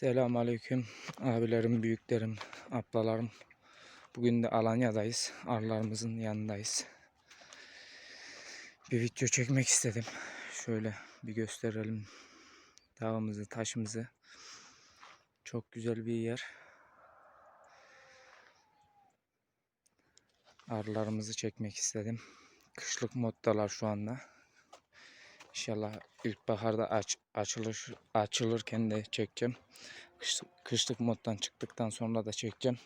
Selamun Aleyküm abilerim, büyüklerim, ablalarım. Bugün de Alanya'dayız. Arılarımızın yanındayız. Bir video çekmek istedim. Şöyle bir gösterelim dağımızı, taşımızı. Çok güzel bir yer. Arılarımızı çekmek istedim. Kışlık moddalar şu anda. İnşallah ilkbaharda aç, açılır açılırken de çekeceğim. Kış, kışlık moddan çıktıktan sonra da çekeceğim.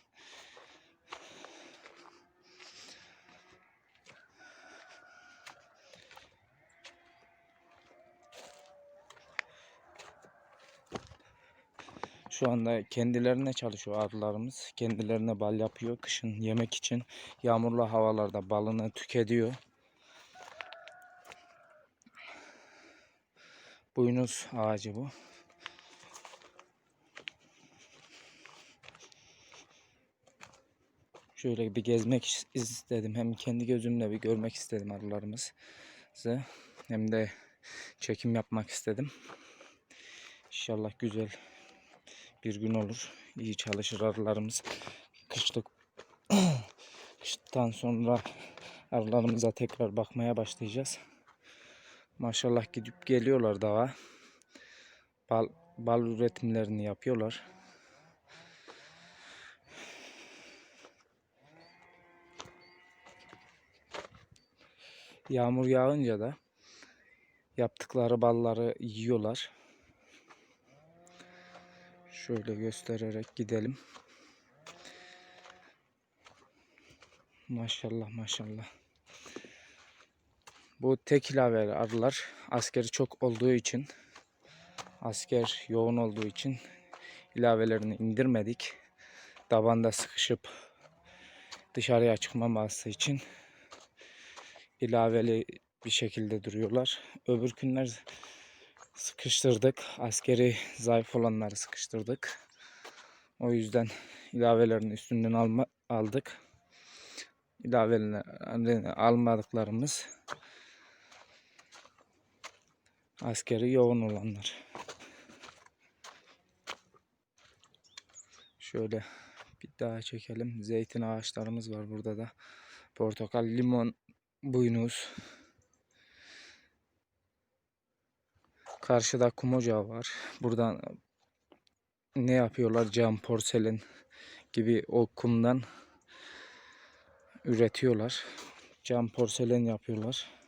Şu anda kendilerine çalışıyor arılarımız. Kendilerine bal yapıyor kışın yemek için. Yağmurlu havalarda balını tüketiyor. Buynuz ağacı bu. Şöyle bir gezmek is- istedim. Hem kendi gözümle bir görmek istedim arılarımızı. Hem de çekim yapmak istedim. İnşallah güzel bir gün olur. İyi çalışır arılarımız. Kışlık kıştan sonra arılarımıza tekrar bakmaya başlayacağız. Maşallah gidip geliyorlar daha. Bal, bal üretimlerini yapıyorlar. Yağmur yağınca da yaptıkları balları yiyorlar. Şöyle göstererek gidelim. Maşallah maşallah. Bu tek ilaveli arılar askeri çok olduğu için asker yoğun olduğu için ilavelerini indirmedik. Tabanda sıkışıp dışarıya çıkmaması için ilaveli bir şekilde duruyorlar. Öbür günler sıkıştırdık. Askeri zayıf olanları sıkıştırdık. O yüzden ilavelerini üstünden alma, aldık. İlavelerini almadıklarımız askeri yoğun olanlar. Şöyle bir daha çekelim. Zeytin ağaçlarımız var burada da. Portakal, limon, buynuz. Karşıda kum ocağı var. Buradan ne yapıyorlar? Cam, porselen gibi o kumdan üretiyorlar. Cam, porselen yapıyorlar.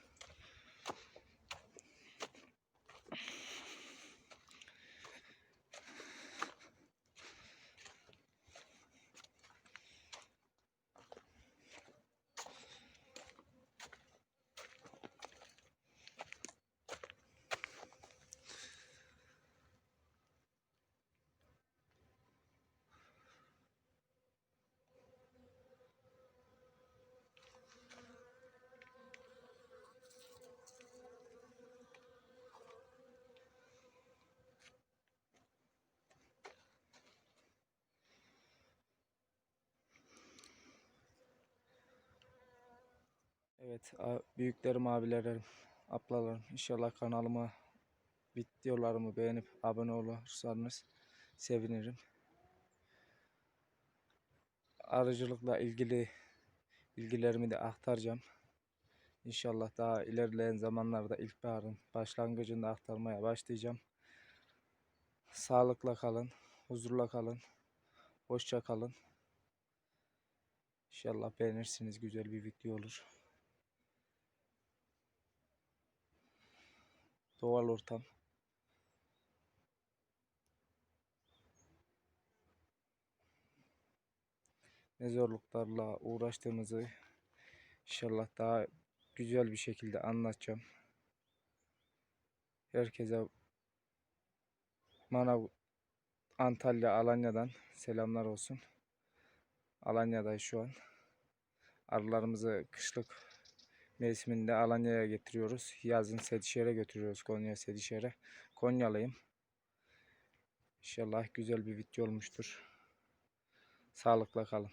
Evet büyüklerim, abilerim, ablalarım inşallah kanalıma videolarımı beğenip abone olursanız sevinirim. Arıcılıkla ilgili bilgilerimi de aktaracağım. İnşallah daha ilerleyen zamanlarda ilkbaharın başlangıcında aktarmaya başlayacağım. Sağlıkla kalın, huzurla kalın, hoşça kalın. İnşallah beğenirsiniz. Güzel bir video olur. Doğal ortam. Ne zorluklarla uğraştığımızı inşallah daha güzel bir şekilde anlatacağım. Herkese bana Antalya, Alanya'dan selamlar olsun. Alanya'dayız şu an. Arılarımızı kışlık mevsiminde Alanya'ya getiriyoruz. Yazın Sedişehir'e götürüyoruz Konya Sedişehir'e. Konyalıyım. İnşallah güzel bir video olmuştur. Sağlıkla kalın.